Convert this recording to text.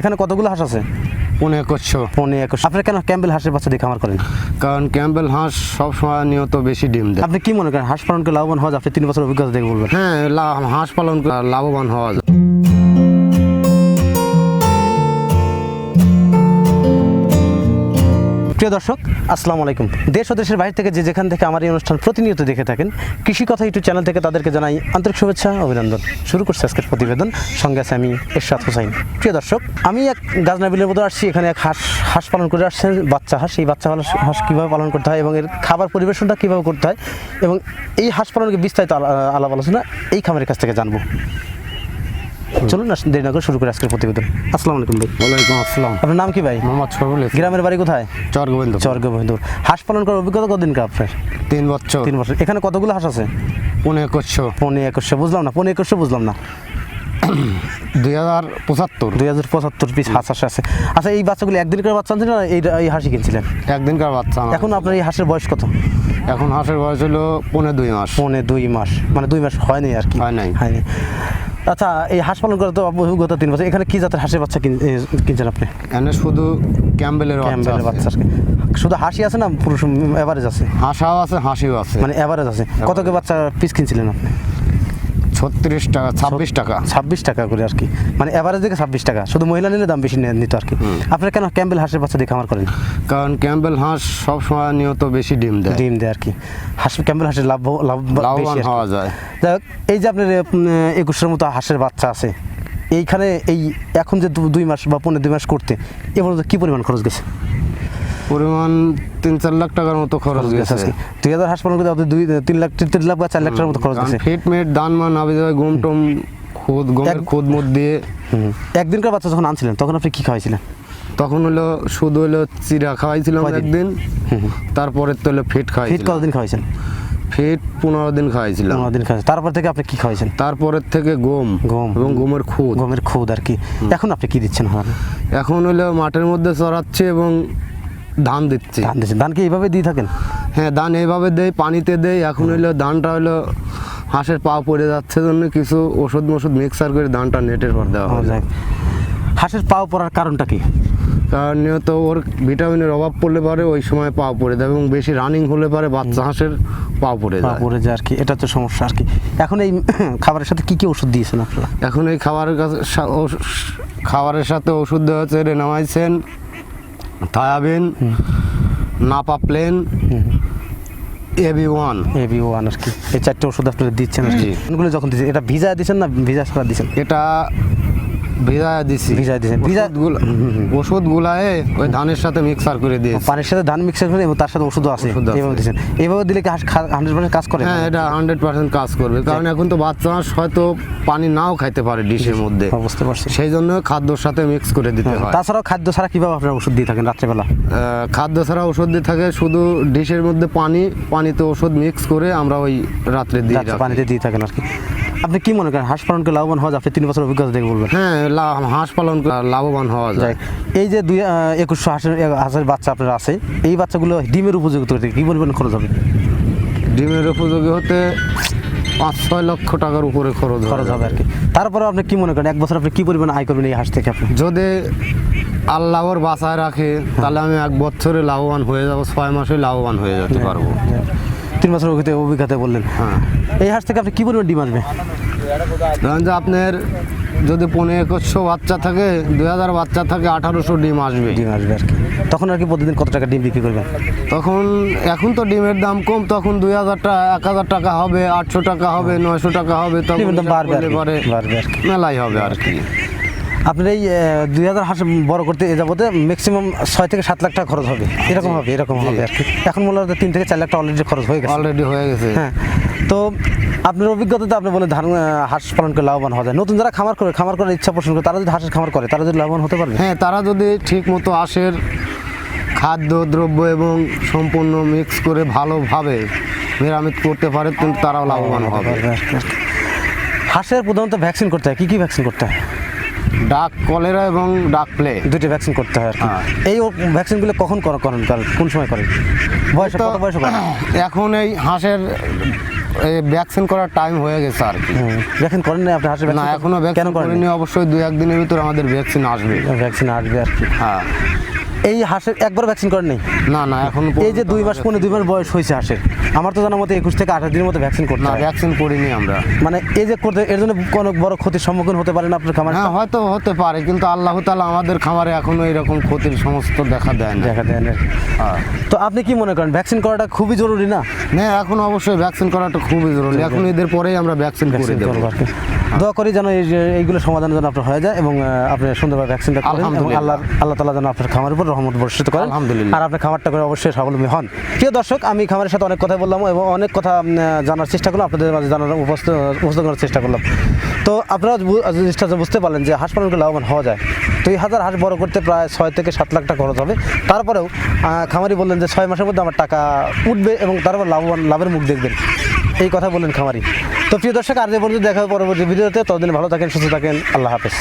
এখানে কতগুলো হাঁস আছে? পনেরো একশো। পনেরো একশো। আপনি কেন ক্যাম্বেল হাঁসের বাচ্চা দিয়ে খামার করেন? কারণ ক্যাম্বেল হাঁস সবসময় নিয়ত বেশি ডিম দেয়। আপনি কি মনে করেন হাঁস পালনকে লাভবান হওয়া যায়? আপনি তিন বছর অভিজ্ঞতা দেখে বলবেন। হ্যাঁ হাঁস পালন লাভবান হওয়া যায়। প্রিয় দর্শক আসসালামু আলাইকুম। দেশ ও দেশের বাইরে থেকে যে যেখান থেকে আমার এই অনুষ্ঠান প্রতিনিয়ত দেখে থাকেন, কৃষি কথা ইউটিউব চ্যানেল থেকে তাদেরকে জানাই আন্তরিক শুভেচ্ছা, অভিনন্দন। শুরু করছে আজকের প্রতিবেদন। সঙ্গে আছে আমি এরশাদ হোসাইন। প্রিয় দর্শক, আমি এক গাজনা বিলের মতো আসছি, এখানে এক হাঁস হাঁস পালন করে আসছেন, বাচ্চা হাঁস। এই বাচ্চা হাঁস হাঁস কীভাবে পালন করতে হয় এবং এর খাবার পরিবেশনটা কীভাবে করতে হয় এবং এই হাঁস পালনকে বিস্তারিত আলা- আলাপ আলোচনা এই খামারের কাছ থেকে জানব। চলুন না দেরি না করে শুরু করে আজকের প্রতিবেদন। আসসালামু আলাইকুম ভাই। ওয়ালাইকুম আসসালাম। আপনার নাম কি ভাই? মোহাম্মদ সরবুল গ্রামের বাড়ি কোথায়? চর গোবিন্দ হাঁস পালন করার অভিজ্ঞতা কতদিন কা আপনার? তিন বছর। তিন বছর। এখানে কতগুলো হাঁস আছে? পনেরো একশো পনেরো একুশশো। বুঝলাম না পনেরো একুশশো বুঝলাম না। দুই হাজার পঁচাত্তর। দুই হাজার পঁচাত্তর পিস হাঁস হাঁস আছে আচ্ছা এই বাচ্চাগুলো একদিন করে বাচ্চা আনছিলেন না এই এই হাঁসি কিনছিলেন? একদিনকার বাচ্চা এখন আপনার এই হাঁসের বয়স কত? এখন হাঁসের বয়স হলো পনেরো দুই মাস। পনেরো দুই মাস। মানে দুই মাস হয়নি আর কি। হয় নাই। হয়নি আচ্ছা এই হাঁস পালন করে তো গত তিন বছর। এখানে কি জাতের হাঁসের বাচ্চা কিন- কিনছেন আপনি? এখানে শুধু ক্যাম্বেলের বাচ্চা ক্যাম্বেলের। শুধু হাসি আছে না পুরুষ এভারেজ আছে? হাঁসাও আছে হাসিও আছে। মানে এভারেজ আছে। কত কে বাচ্চা পিস কিনছিলেন আপনি? ছত্রিশ টাকা ছাব্বিশ টাকা। ছাব্বিশ টাকা করে আর কি। মানে এভারেজ দিকে ছাব্বিশ টাকা। শুধু মহিলা নিলে দাম বেশি নিত আর কি। আপনারা কেন ক্যাম্বেল হাঁসের বাচ্চা দিয়ে খামার করেন? কারণ ক্যাম্বেল হাঁস সবসময় নিয়ত বেশি ডিম দেয়। ডিম দেয় আর কি। হাঁস ক্যাম্বেল হাঁসের লাভ লাভ হওয়া যায়। যাই এই যে আপনার একুশের মতো হাঁসের বাচ্চা আছে এইখানে এই এখন যে দুই মাস বা পনেরো দুই মাস করতে এ পর্যন্ত কি পরিমাণ খরচ গেছে? পরিমাণ তিন চার লাখ টাকার মতো খরচ গেছে। দুই হাজার হাঁস করতে দুই তিন লাখ তিন লাখ বা চার লাখ টাকার মতো খরচ গেছে। ফিট মেট দান মান আবি যাবে গম টম খুদ গমের খুদ মদ দিয়ে। একদিনকার বাচ্চা যখন আনছিলেন তখন আপনি কি খাওয়াইছিলেন? তখন হলো শুধু হলো চিরা খাওয়াইছিলাম? একদিন। তারপরে তো হলো ফিট ফিট খাওয়াইছিলাম। কতদিন খাওয়াইছেন? ফিট পনেরো দিন খাওয়াইছিলাম। পনেরো দিন খাওয়াইছেন। তারপর থেকে আপনি কি খাওয়াইছেন? তারপরের থেকে গম। গম। এবং গমের খুদ। গমের খুদ আর কি। এখন আপনি কি দিচ্ছেন এখন হলো মাঠের মধ্যে চড়াচ্ছে এবং ধান দিচ্ছে। ধান দিচ্ছেন। ধান কি এইভাবে দিয়ে থাকেন? হ্যাঁ ধান এইভাবে দেয় পানিতে দেয় এখন হইল ধানটা হইল হাঁসের পা পড়ে যাচ্ছে জন্য কিছু ওষুধ মষুধ মিক্সার করে ধানটা নেটের পর দেওয়া হয়। হাঁসের পাও পড়ার কারণটা কি? কারণ তো ওর ভিটামিনের অভাব পড়লে পারে ওই সময় পা পড়ে যায় এবং বেশি রানিং হলে পারে বাচ্চা হাঁসের পা পড়ে যায়। পড়ে যায় আর কি। এটা তো সমস্যা আর কি। এখন এই খাবারের সাথে কি কি ওষুধ দিয়েছেন আপনারা? এখন এই খাবারের কাছে খাবারের সাথে ওষুধ দেওয়া হচ্ছে Renamycin Thiabin Napa plain AB one AB one আর কি। এই চারটে ওষুধ আপনারা দিচ্ছেন আর কি। যখন দিচ্ছেন এটা ভিজা দিচ্ছেন না ভিজা ছাড়া দিচ্ছেন? এটা ভিজা দিছি। ভিজায় দিয়েছেন। ভিজা- ওষুধগুলো ওষুধগুলায় ওই ধানের সাথে মিক্সার করে দিয়েছি। পানির সাথে ধান মিক্সার করে এবং তার সাথে ওষুধও আছে। ওষুধ আছে। এইভাবে দিচ্ছেন এইভাবে দিলে কি হান্ড্রেড পার্সেন্ট কাজ করে? হ্যাঁ এটা হান্ড্রেড পার্সেন্ট কাজ করবে। কারণ এখন তো বাচ্চা হয়তো পানি নাও খাইতে পারে ডিশের মধ্যে। হ্যাঁ, বুঝতে পারছি। সেই জন্য খাদ্যর সাথে মিক্স করে দিতে হয়। তাছাড়াও খাদ্য ছাড়া কীভাবে আপনারা ওষুধ দিয়ে থাকেন রাত্রেবেলা? খাদ্য ছাড়া ওষুধ দিয়ে থাকে শুধু ডিশের মধ্যে পানি পানিতে ওষুধ মিক্স করে আমরা ওই রাত্রে রাত্রে পানিতে দিয়ে থাকেন আর কি। আপনি কি মনে করেন হাঁস পালনকে লাভবান হওয়া যায়? আপনি তিন বছর অভিজ্ঞতা দেখে বলবেন। হ্যাঁ হাঁস পালন লাভবান হওয়া যায়। এই যে দুই একুশশো হাঁসের হাঁসের বাচ্চা আপনার আছে এই বাচ্চাগুলো ডিমের উপযোগী করতে কি পরিমাণ খরচ হবে? ডিমের উপযোগী হতে পাঁচ ছয় লক্ষ টাকার উপরে খরচ খরচ হবে। আর কি। তারপরে আপনি কি মনে করেন এক বছর আপনি কি পরিমাণ আয় করবেন এই হাঁস থেকে আপনি? যদি আল্লাহর বাঁচায় রাখে তাহলে আমি এক বছরে লাভবান হয়ে যাব ছয় মাসে লাভবান হয়ে যেতে পারব। তিন বছর অভিজ্ঞতা বললেন। হ্যাঁ। এই হাঁস থেকে আপনি কি পরিমাণ ডিম আসবে ধরেন যে আপনার যদি পনেরো একশো বাচ্চা থাকে দুই হাজার বাচ্চা থাকে আঠারোশো ডিম আসবে। ডিম আসবে আর কি। তখন আর কি প্রতিদিন কত টাকা ডিম বিক্রি করবেন? তখন এখন তো ডিমের দাম কম তখন দুই হাজার টাকা এক হাজার টাকা হবে আটশো টাকা হবে নয়শো টাকা হবে তখন বাড়বে বাড়বে আর কি। মেলাই হবে আর কি। আপনার এই দুই হাজার হাঁস বড় করতে এ যাবতে ম্যাক্সিমাম ছয় থেকে সাত লাখ টাকা খরচ হবে। এরকম হবে এরকম হবে আর কি। এখন হয় তিন থেকে চার লাখ টাকা অলরেডি খরচ হয়ে গেছে। অলরেডি হয়ে গেছে। হ্যাঁ তো আপনার অভিজ্ঞতাতে আপনি বলেন ধান হাঁস পালন করে লাভবান হওয়া যায়। নতুন যারা খামার করে খামার করার ইচ্ছা পোষণ করে তারা যদি হাঁসের খামার করে তারা যদি লাভবান হতে পারবে? হ্যাঁ তারা যদি ঠিক মতো আঁশের খাদ্য দ্রব্য এবং সম্পূর্ণ মিক্স করে ভালোভাবে নিরামিত করতে পারে কিন্তু তারাও লাভবান হবে। পারবে হাঁসের প্রধানত ভ্যাকসিন করতে হয় কী কী ভ্যাকসিন করতে হয়? ডাক কলেরা এবং ডাক প্লে। দুটি ভ্যাকসিন করতে হয় আর কি। হ্যাঁ। এই ভ্যাকসিনগুলো কখন করা- করেন? কোন সময় করেন? বয়স কত বয়স এখন এই হাঁসের এই ভ্যাকসিন করার টাইম হয়ে গেছে আর কি। ভ্যাকসিন করেন না আপনি? হাঁসের না এখনও কেন ভ্যাকসিন করেন করিনি অবশ্যই দুই একদিনের ভিতর আমাদের ভ্যাকসিন আসবে। ভ্যাকসিন আসবে আর কি। হ্যাঁ। এই হাঁসের একবার ভ্যাকসিন করেন নাই? না না এখন এই যে দুই মাস পনেরো দুই মাস বয়স হয়েছে হাঁসের। আমার তো জানার মতো একুশ থেকে আঠাশ দিনের মতো ভ্যাকসিন করতে না হয়। ভ্যাকসিন করিনি আমরা। মানে এই যে করতে এর জন্য কোনো বড় ক্ষতির সম্মুখীন হতে পারেন আপনার খামার? হ্যাঁ হয়তো হতে পারে কিন্তু আল্লাহ তালা আমাদের খামারে এখনও এরকম ক্ষতির সমস্ত দেখা দেয় না। দেখা দেয় না। হ্যাঁ। তো আপনি কি মনে করেন ভ্যাকসিন করাটা খুবই জরুরি না? না এখন অবশ্যই ভ্যাকসিন করাটা খুবই জরুরি। এখন এদের পরেই আমরা ভ্যাকসিন করে দেবো। কি। দোয়া করি যেন এই যে এইগুলো সমাধান যেন আপনার হয়ে যায় এবং আপনি সুন্দরভাবে ভ্যাকসিনটা করেন আল্লাহ আল্লাহ তালা যেন আপনার খামারের উপর রহমত বর্ষিত করেন। আলহামদুলিল্লাহ। আর আপনার খামারটা করে অবশ্যই স্বাবলম্বী হন। প্রিয় দর্শক আমি খামারের সাথে অনেক কথা বললাম এবং অনেক কথা জানার চেষ্টা করলাম আপনাদের মাঝে জানার উপস্থিত করার চেষ্টা করলাম। তো আপনারা জিনিসটা বুঝতে পারলেন যে হাঁস পালন করে লাভবান হওয়া যায়। দুই হাজার হাঁস বড় করতে প্রায় ছয় থেকে সাত লাখ টাকা খরচ হবে। তারপরেও খামারি বললেন যে ছয় মাসের মধ্যে আমার টাকা উঠবে এবং তারপর লাভবান লাভের মুখ দেখবেন। এই কথা বললেন খামারি। তো প্রিয় দর্শক আর যে পর্যন্ত দেখা পরবর্তী ভিডিওতে। ততদিন ভালো থাকেন সুস্থ থাকেন। আল্লাহ হাফেজ।